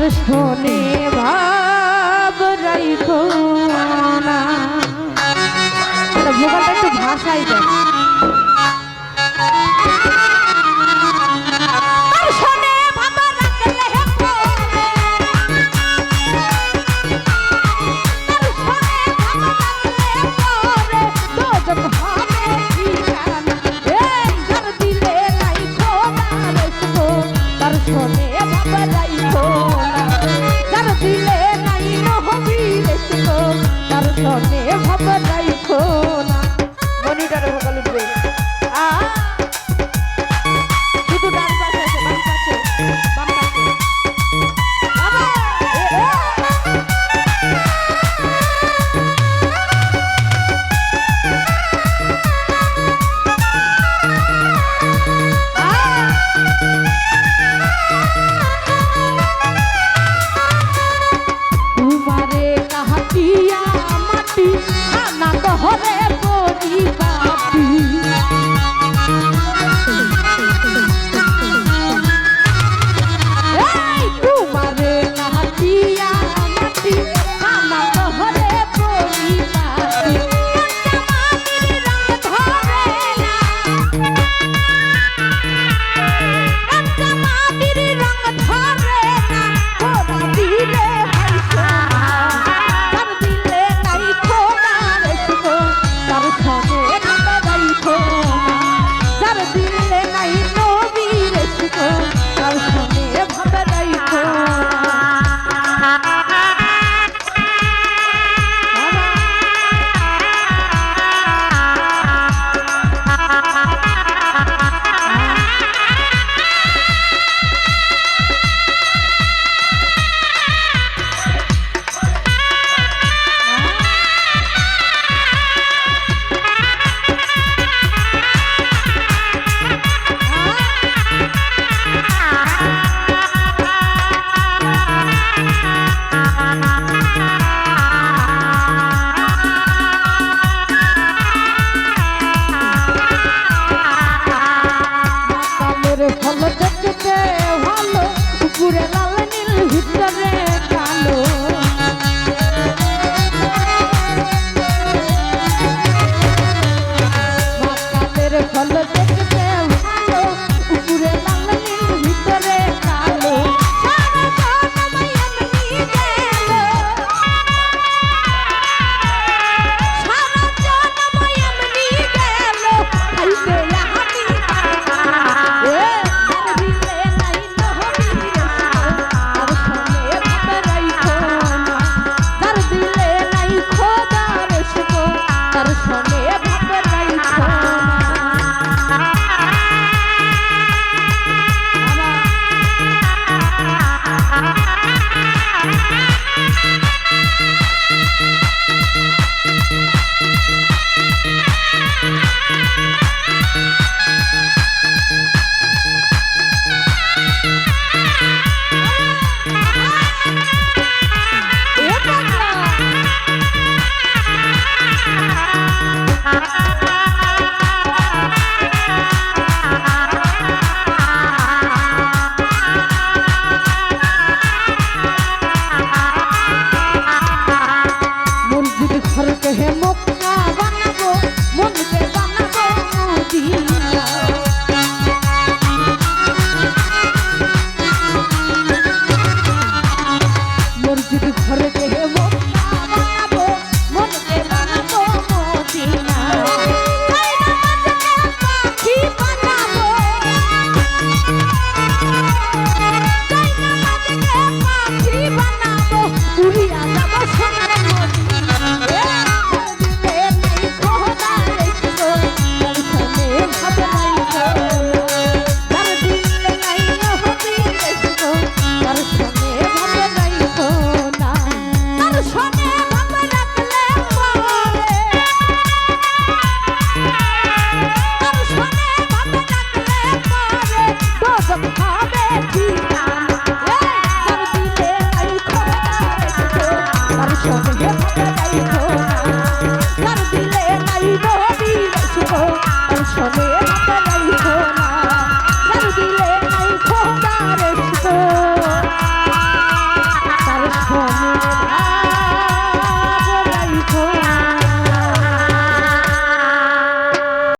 আর শোনে ভাব রাইব না। ভোগালটা একটু ভাষাই দেয় Oh. 对对对。Yeah, yeah, yeah.